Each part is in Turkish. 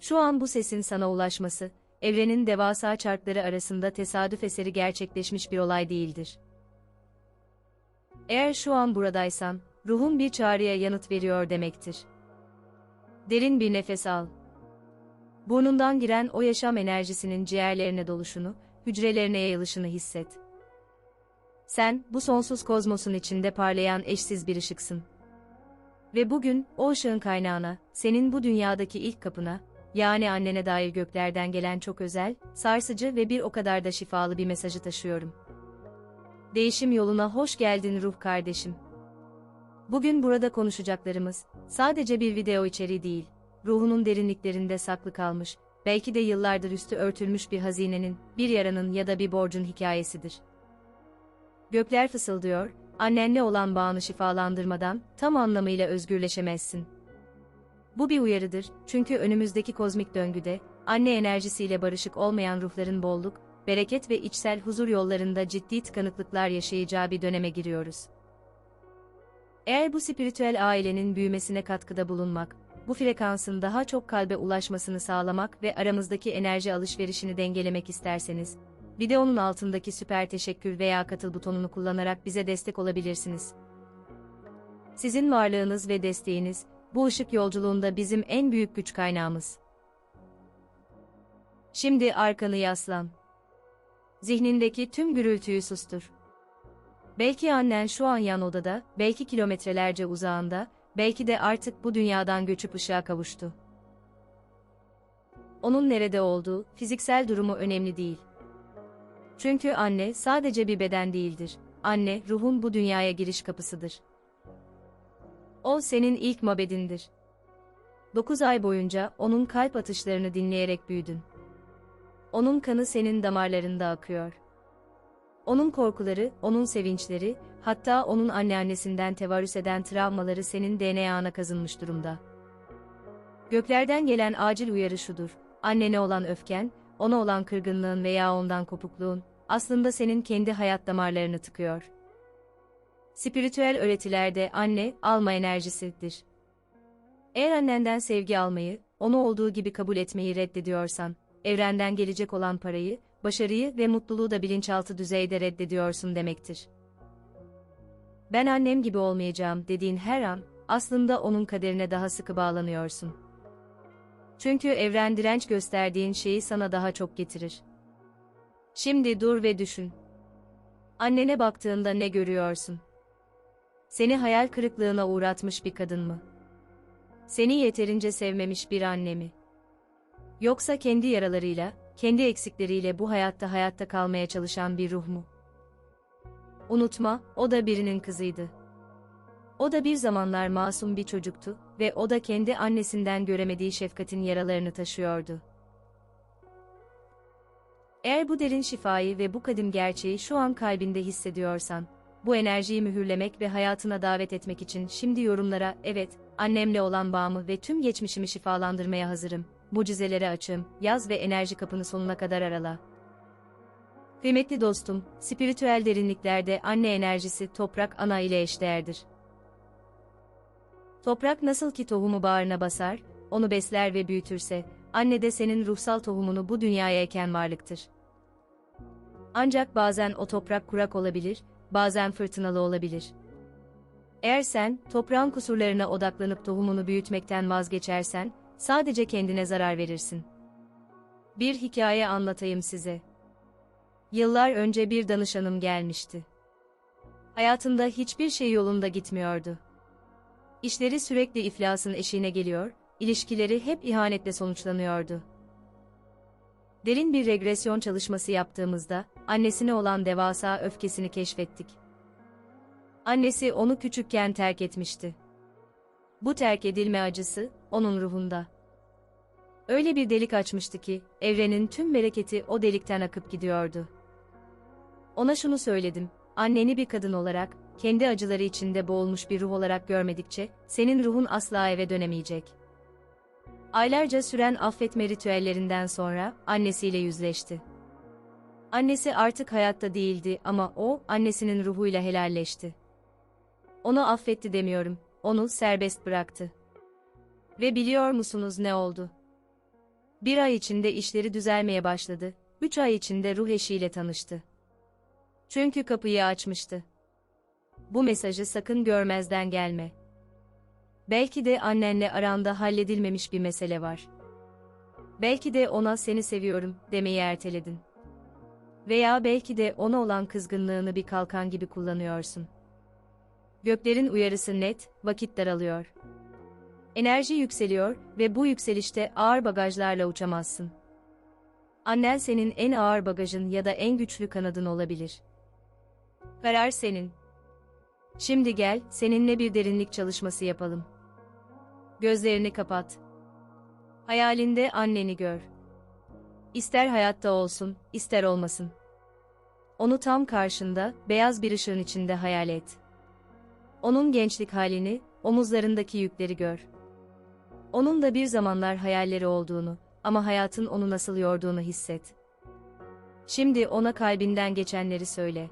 Şu an bu sesin sana ulaşması, evrenin devasa çarkları arasında tesadüf eseri gerçekleşmiş bir olay değildir. Eğer şu an buradaysan, ruhun bir çağrıya yanıt veriyor demektir. Derin bir nefes al. Burnundan giren o yaşam enerjisinin ciğerlerine doluşunu, hücrelerine yayılışını hisset. Sen, bu sonsuz kozmosun içinde parlayan eşsiz bir ışıksın. Ve bugün, o ışığın kaynağına, senin bu dünyadaki ilk kapına, yani annene dair göklerden gelen çok özel, sarsıcı ve bir o kadar da şifalı bir mesajı taşıyorum. Değişim yoluna hoş geldin ruh kardeşim. Bugün burada konuşacaklarımız, sadece bir video içeriği değil, ruhunun derinliklerinde saklı kalmış, belki de yıllardır üstü örtülmüş bir hazinenin, bir yaranın ya da bir borcun hikayesidir. Gökler fısıldıyor, annenle olan bağını şifalandırmadan, tam anlamıyla özgürleşemezsin. Bu bir uyarıdır, çünkü önümüzdeki kozmik döngüde, anne enerjisiyle barışık olmayan ruhların bolluk, bereket ve içsel huzur yollarında ciddi tıkanıklıklar yaşayacağı bir döneme giriyoruz. Eğer bu spiritüel ailenin büyümesine katkıda bulunmak, bu frekansın daha çok kalbe ulaşmasını sağlamak ve aramızdaki enerji alışverişini dengelemek isterseniz, videonun altındaki süper teşekkür veya katıl butonunu kullanarak bize destek olabilirsiniz. Sizin varlığınız ve desteğiniz, bu ışık yolculuğunda bizim en büyük güç kaynağımız. Şimdi arkanı yaslan. Zihnindeki tüm gürültüyü sustur. Belki annen şu an yan odada, belki kilometrelerce uzağında, belki de artık bu dünyadan göçüp ışığa kavuştu. Onun nerede olduğu, fiziksel durumu önemli değil. Çünkü anne sadece bir beden değildir. Anne, ruhun bu dünyaya giriş kapısıdır. O senin ilk mabedindir. 9 ay boyunca onun kalp atışlarını dinleyerek büyüdün. Onun kanı senin damarlarında akıyor. Onun korkuları, onun sevinçleri, hatta onun anneannesinden tevarüs eden travmaları senin DNA'na kazınmış durumda. Göklerden gelen acil uyarı şudur. Annene olan öfken, ona olan kırgınlığın veya ondan kopukluğun, aslında senin kendi hayat damarlarını tıkıyor. Spiritüel öğretilerde anne, alma enerjisidir. Eğer annenden sevgi almayı, onu olduğu gibi kabul etmeyi reddediyorsan, evrenden gelecek olan parayı, başarıyı ve mutluluğu da bilinçaltı düzeyde reddediyorsun demektir. Ben annem gibi olmayacağım dediğin her an, aslında onun kaderine daha sıkı bağlanıyorsun. Çünkü evren direnç gösterdiğin şeyi sana daha çok getirir. Şimdi dur ve düşün. Annene baktığında ne görüyorsun? Seni hayal kırıklığına uğratmış bir kadın mı? Seni yeterince sevmemiş bir anne mi? Yoksa kendi yaralarıyla, kendi eksikleriyle bu hayatta hayatta kalmaya çalışan bir ruh mu? Unutma, o da birinin kızıydı. O da bir zamanlar masum bir çocuktu ve o da kendi annesinden göremediği şefkatin yaralarını taşıyordu. Eğer bu derin şifayı ve bu kadim gerçeği şu an kalbinde hissediyorsan, bu enerjiyi mühürlemek ve hayatına davet etmek için şimdi yorumlara evet, annemle olan bağımı ve tüm geçmişimi şifalandırmaya hazırım, mucizelere açım, yaz ve enerji kapını sonuna kadar arala. Kıymetli dostum, spiritüel derinliklerde anne enerjisi toprak ana ile eşdeğerdir. Toprak nasıl ki tohumu bağrına basar, onu besler ve büyütürse, anne de senin ruhsal tohumunu bu dünyaya eken varlıktır. Ancak bazen o toprak kurak olabilir, bazen fırtınalı olabilir. Eğer sen, toprağın kusurlarına odaklanıp tohumunu büyütmekten vazgeçersen, sadece kendine zarar verirsin. Bir hikaye anlatayım size. Yıllar önce bir danışanım gelmişti. Hayatında hiçbir şey yolunda gitmiyordu. İşleri sürekli iflasın eşiğine geliyor, ilişkileri hep ihanetle sonuçlanıyordu. Derin bir regresyon çalışması yaptığımızda, annesine olan devasa öfkesini keşfettik. Annesi onu küçükken terk etmişti. Bu terk edilme acısı, onun ruhunda. Öyle bir delik açmıştı ki, evrenin tüm bereketi o delikten akıp gidiyordu. Ona şunu söyledim, anneni bir kadın olarak, kendi acıları içinde boğulmuş bir ruh olarak görmedikçe, senin ruhun asla eve dönemeyecek. Aylarca süren affetme ritüellerinden sonra, annesiyle yüzleşti. Annesi artık hayatta değildi ama o, annesinin ruhuyla helalleşti. Onu affetti demiyorum, onu serbest bıraktı. Ve biliyor musunuz ne oldu? Bir ay içinde işleri düzelmeye başladı, üç ay içinde ruh eşiyle tanıştı. Çünkü kapıyı açmıştı. Bu mesajı sakın görmezden gelme. Belki de annenle aranda halledilmemiş bir mesele var. Belki de ona seni seviyorum demeyi erteledin. Veya belki de ona olan kızgınlığını bir kalkan gibi kullanıyorsun. Göklerin uyarısı net, vakit daralıyor. Enerji yükseliyor ve bu yükselişte ağır bagajlarla uçamazsın. Annen senin en ağır bagajın ya da en güçlü kanadın olabilir. Karar senin. Şimdi gel, seninle bir derinlik çalışması yapalım. Gözlerini kapat. Hayalinde anneni gör. İster hayatta olsun, ister olmasın. Onu tam karşında, beyaz bir ışığın içinde hayal et. Onun gençlik halini, omuzlarındaki yükleri gör. Onun da bir zamanlar hayalleri olduğunu ama hayatın onu nasıl yorduğunu hisset. Şimdi ona kalbinden geçenleri söyle.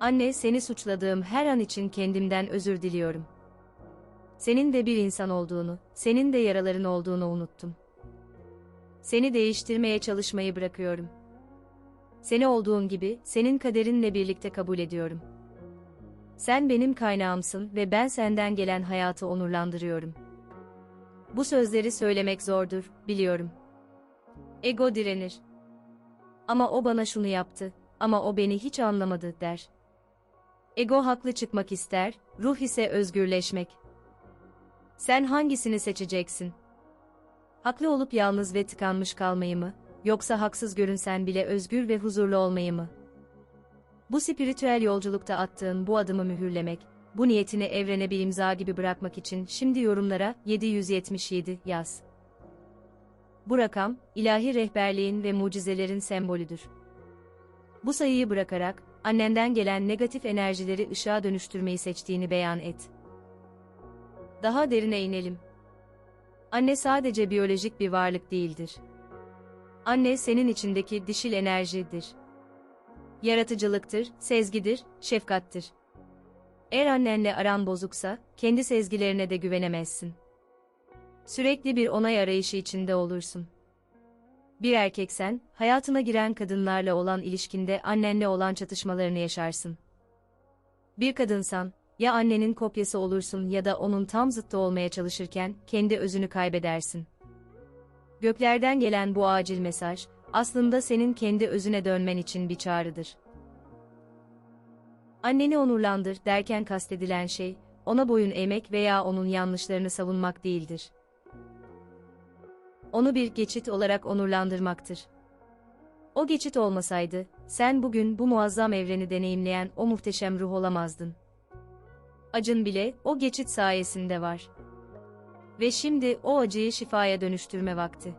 Anne, seni suçladığım her an için kendimden özür diliyorum. Senin de bir insan olduğunu, senin de yaraların olduğunu unuttum. Seni değiştirmeye çalışmayı bırakıyorum. Seni olduğun gibi, senin kaderinle birlikte kabul ediyorum. Sen benim kaynağımsın ve ben senden gelen hayatı onurlandırıyorum. Bu sözleri söylemek zordur, biliyorum. Ego direnir. Ama o bana şunu yaptı, ama o beni hiç anlamadı, der. Ego haklı çıkmak ister, ruh ise özgürleşmek. Sen hangisini seçeceksin? Haklı olup yalnız ve tıkanmış kalmayı mı, yoksa haksız görünsen bile özgür ve huzurlu olmayı mı? Bu spiritüel yolculukta attığın bu adımı mühürlemek, bu niyetini evrene bir imza gibi bırakmak için şimdi yorumlara 777 yaz. Bu rakam, ilahi rehberliğin ve mucizelerin sembolüdür. Bu sayıyı bırakarak, annenden gelen negatif enerjileri ışığa dönüştürmeyi seçtiğini beyan et. Daha derine inelim. Anne sadece biyolojik bir varlık değildir. Anne senin içindeki dişil enerjidir. Yaratıcılıktır, sezgidir, şefkattir. Eğer annenle aran bozuksa, kendi sezgilerine de güvenemezsin. Sürekli bir onay arayışı içinde olursun. Bir erkeksen, hayatına giren kadınlarla olan ilişkinde annenle olan çatışmalarını yaşarsın. Bir kadınsan, ya annenin kopyası olursun ya da onun tam zıttı olmaya çalışırken kendi özünü kaybedersin. Göklerden gelen bu acil mesaj, aslında senin kendi özüne dönmen için bir çağrıdır. Anneni onurlandır derken kastedilen şey, ona boyun eğmek veya onun yanlışlarını savunmak değildir. Onu bir geçit olarak onurlandırmaktır. O geçit olmasaydı, sen bugün bu muazzam evreni deneyimleyen o muhteşem ruh olamazdın. Acın bile o geçit sayesinde var. Ve şimdi o acıyı şifaya dönüştürme vakti.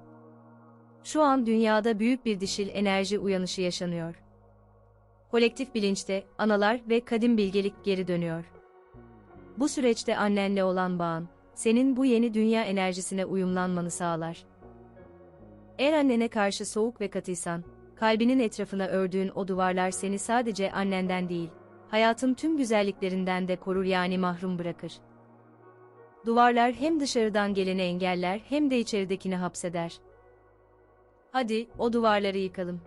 Şu an dünyada büyük bir dişil enerji uyanışı yaşanıyor. Kolektif bilinçte analar ve kadim bilgelik geri dönüyor. Bu süreçte annenle olan bağın, senin bu yeni dünya enerjisine uyumlanmanı sağlar. Eğer annene karşı soğuk ve katıysan, kalbinin etrafına ördüğün o duvarlar seni sadece annenden değil, hayatın tüm güzelliklerinden de korur yani mahrum bırakır. Duvarlar hem dışarıdan geleni engeller hem de içeridekini hapseder. Hadi, o duvarları yıkalım.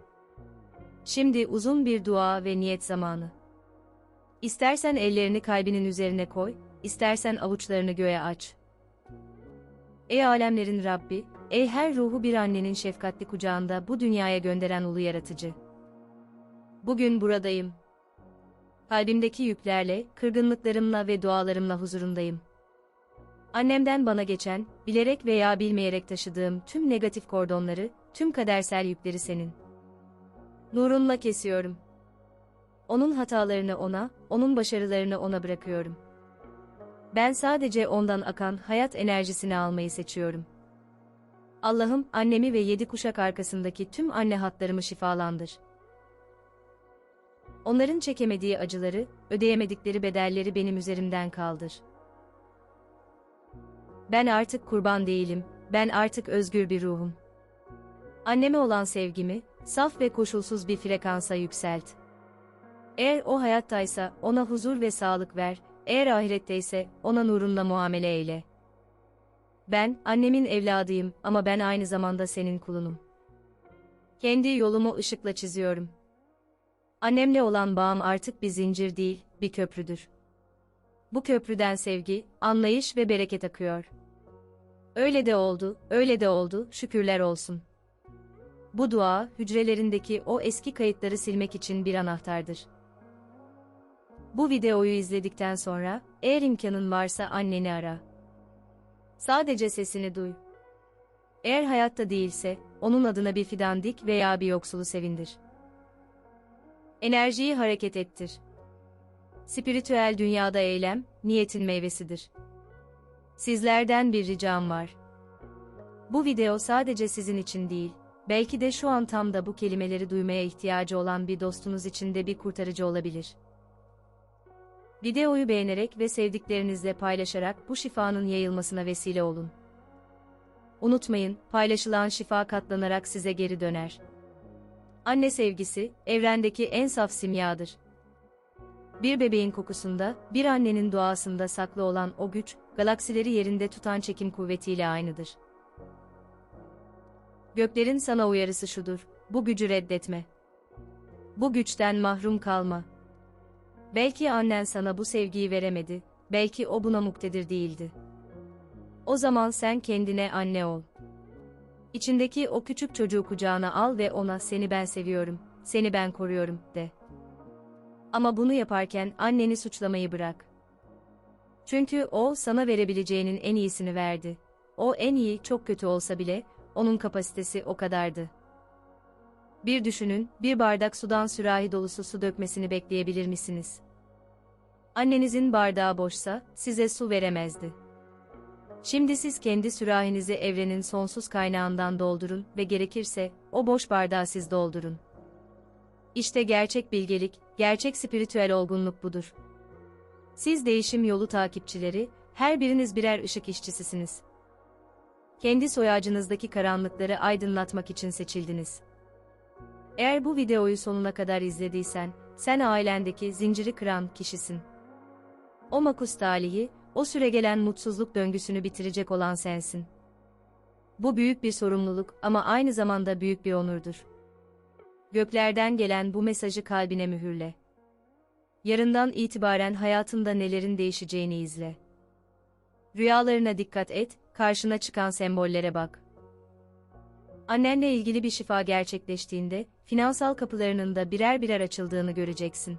Şimdi uzun bir dua ve niyet zamanı. İstersen ellerini kalbinin üzerine koy, istersen avuçlarını göğe aç. Ey alemlerin Rabbi, ey her ruhu bir annenin şefkatli kucağında bu dünyaya gönderen ulu yaratıcı. Bugün buradayım. Kalbimdeki yüklerle, kırgınlıklarımla ve dualarımla huzurundayım. Annemden bana geçen, bilerek veya bilmeyerek taşıdığım tüm negatif kordonları, tüm kadersel yükleri senin. Nurunla kesiyorum. Onun hatalarını ona, onun başarılarını ona bırakıyorum. Ben sadece ondan akan hayat enerjisini almayı seçiyorum. Allah'ım annemi ve yedi kuşak arkasındaki tüm anne hatlarımı şifalandır. Onların çekemediği acıları, ödeyemedikleri bedelleri benim üzerimden kaldır. Ben artık kurban değilim, ben artık özgür bir ruhum. Anneme olan sevgimi, saf ve koşulsuz bir frekansa yükselt. Eğer o hayattaysa ona huzur ve sağlık ver, eğer ahiretteyse ona nurunla muamele eyle. Ben, annemin evladıyım ama ben aynı zamanda senin kulunum. Kendi yolumu ışıkla çiziyorum. Annemle olan bağım artık bir zincir değil, bir köprüdür. Bu köprüden sevgi, anlayış ve bereket akıyor. Öyle de oldu, öyle de oldu, şükürler olsun. Bu dua, hücrelerindeki o eski kayıtları silmek için bir anahtardır. Bu videoyu izledikten sonra, eğer imkanın varsa anneni ara. Sadece sesini duy. Eğer hayatta değilse, onun adına bir fidan dik veya bir yoksulu sevindir. Enerjiyi hareket ettir. Spiritüel dünyada eylem, niyetin meyvesidir. Sizlerden bir ricam var. Bu video sadece sizin için değil, belki de şu an tam da bu kelimeleri duymaya ihtiyacı olan bir dostunuz için de bir kurtarıcı olabilir. Videoyu beğenerek ve sevdiklerinizle paylaşarak bu şifanın yayılmasına vesile olun. Unutmayın, paylaşılan şifa katlanarak size geri döner. Anne sevgisi, evrendeki en saf simyadır. Bir bebeğin kokusunda, bir annenin duasında saklı olan o güç, galaksileri yerinde tutan çekim kuvvetiyle aynıdır. Göklerin sana uyarısı şudur, bu gücü reddetme. Bu güçten mahrum kalma. Belki annen sana bu sevgiyi veremedi, belki o buna muktedir değildi. O zaman sen kendine anne ol. İçindeki o küçük çocuğu kucağına al ve ona seni ben seviyorum, seni ben koruyorum de. Ama bunu yaparken anneni suçlamayı bırak. Çünkü o sana verebileceğinin en iyisini verdi. O en iyi çok kötü olsa bile onun kapasitesi o kadardı. Bir düşünün, bir bardak sudan sürahi dolusu su dökmesini bekleyebilir misiniz? Annenizin bardağı boşsa size su veremezdi. Şimdi siz kendi sürahinizi evrenin sonsuz kaynağından doldurun ve gerekirse o boş bardağı siz doldurun. İşte gerçek bilgelik, gerçek spiritüel olgunluk budur. Siz değişim yolu takipçileri, her biriniz birer ışık işçisisiniz. Kendi soy ağacınızdaki karanlıkları aydınlatmak için seçildiniz. Eğer bu videoyu sonuna kadar izlediysen, sen ailendeki zinciri kıran kişisin. O makus talihi, o süregelen mutsuzluk döngüsünü bitirecek olan sensin. Bu büyük bir sorumluluk ama aynı zamanda büyük bir onurdur. Göklerden gelen bu mesajı kalbine mühürle. Yarından itibaren hayatında nelerin değişeceğini izle. Rüyalarına dikkat et, karşına çıkan sembollere bak. Annenle ilgili bir şifa gerçekleştiğinde, finansal kapılarının da birer birer açıldığını göreceksin.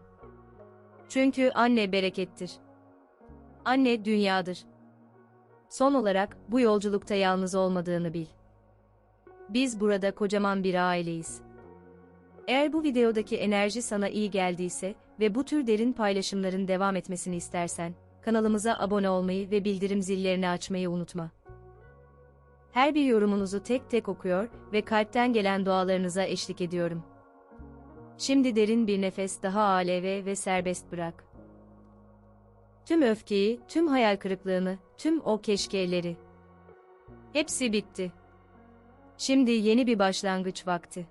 Çünkü anne berekettir. Anne dünyadır. Son olarak, bu yolculukta yalnız olmadığını bil. Biz burada kocaman bir aileyiz. Eğer bu videodaki enerji sana iyi geldiyse ve bu tür derin paylaşımların devam etmesini istersen, kanalımıza abone olmayı ve bildirim zillerini açmayı unutma. Her bir yorumunuzu tek tek okuyor ve kalpten gelen dualarınıza eşlik ediyorum. Şimdi derin bir nefes daha aleve ve serbest bırak. Tüm öfkeyi, tüm hayal kırıklığını, tüm o keşkeleri. Hepsi bitti. Şimdi yeni bir başlangıç vakti.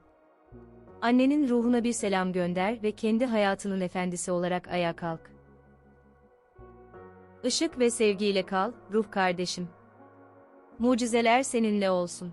Annenin ruhuna bir selam gönder ve kendi hayatının efendisi olarak ayağa kalk. Işık ve sevgiyle kal, ruh kardeşim. Mucizeler seninle olsun.